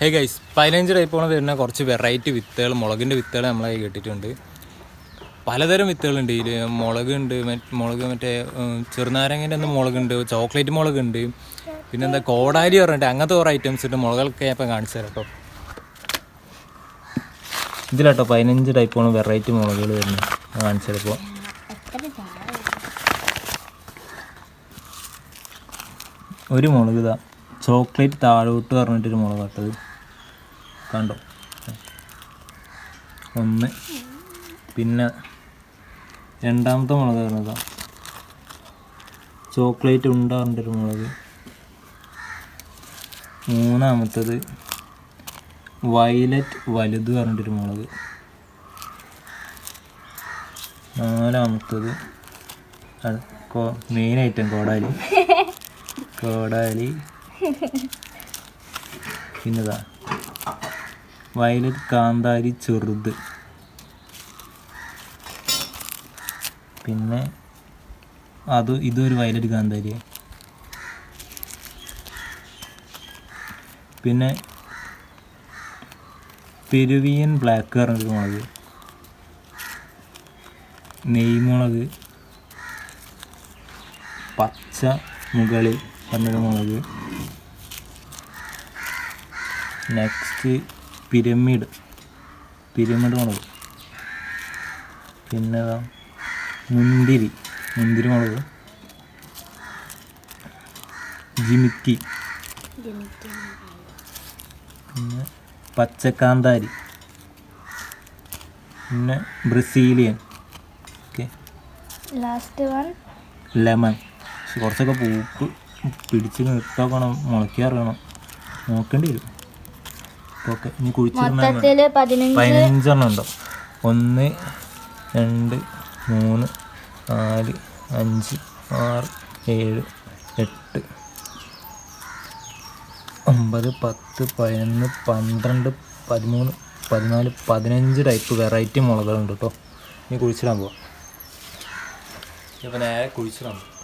Hey guys പതിനഞ്ച് ടൈപ്പോളം വരുന്ന കുറച്ച് വെറൈറ്റി വിത്തുകൾ മുളകിന്റെ വിത്തുകൾ നമ്മളെ കേട്ടിട്ടുണ്ട് പലതരം വിത്തുകളുണ്ട്. ഇതിൽ മുളകുണ്ട് മുളക് മറ്റേ ചെറുനാരങ്ങന്റെ ഒന്ന് മുളകുണ്ട് ചോക്ലേറ്റ് മുളകുണ്ട്. പിന്നെന്താ കോടാലി പറഞ്ഞിട്ട് അങ്ങനത്തെ കുറേ ഐറ്റംസ് ഉണ്ട്. മുളകൊക്കെ ഞാൻ ഇപ്പം കാണിച്ചു തരാം കേട്ടോ. ഇതിലാട്ടോ പതിനഞ്ച് ടൈപ്പോളം വെറൈറ്റി മുളകുകൾ വരുന്നത്. ഞാൻ കാണിച്ചു തരാം ഇപ്പോൾ ഒരു മുളക് ഇതാ. ചോക്ലേറ്റ് താഴോട്ട് പറഞ്ഞിട്ടൊരു മുളക് കേട്ടത് കണ്ടോ? ഒന്ന്. പിന്നെ രണ്ടാമത്തെ മുളക് പറഞ്ഞതാ. ചോക്ലേറ്റ് ഉണ്ട പറഞ്ഞിട്ടൊരു മുളക്. മൂന്നാമത്തത് വയലറ്റ് വലുത് പറഞ്ഞിട്ടൊരു മുളക്. നാലാമത്തത് മെയിൻ ഐറ്റം കോടാലി. കോടാലി. പിന്നെതാ. വയലറ്റ് കാന്താരി ചെറുത്. പിന്നെ അത് ഇതൊരു വയലറ്റ് കാന്താരി പിന്നെ പെരുവിയൻ ബ്ലാക്ക് പറഞ്ഞൊരു മുളക് നെയ്മുളക്. പച്ച മുകളിൽ പറഞ്ഞൊരു മുളക്. നെക്സ്റ്റ് പിരമിഡ് പിരമിഡ് മുളക്. പിന്നെ മുന്തിരി. മുന്തിരി മുളക്. ജിമിറ്റി പിന്നെ പച്ചക്കാന്താരി. പിന്നെ Brazilian. Okay. Last one lemon കുറച്ചൊക്കെ പൂപ്പ് പിടിച്ച് നിർത്തോക്കണം മുളയ്ക്കാറിയണം നോക്കേണ്ടി വരും. ഓക്കെ ഇനി മൊത്തത്തിൽ പതിനഞ്ച് പതിനഞ്ചെണ്ണം ഉണ്ടോ? ഒന്ന് രണ്ട് മൂന്ന് നാല് അഞ്ച് ആറ് ഏഴ് എട്ട് ഒമ്പത് പത്ത് പതിനൊന്ന് പന്ത്രണ്ട് പതിമൂന്ന് പതിനാല് പതിനഞ്ച് ടൈപ്പ് വെറൈറ്റി മുളകളുണ്ട് കേട്ടോ ഇനി കുഴിച്ചിടാൻ പോവാം. ഇപ്പം നേരെ കുഴിച്ചിടാൻ പോവാം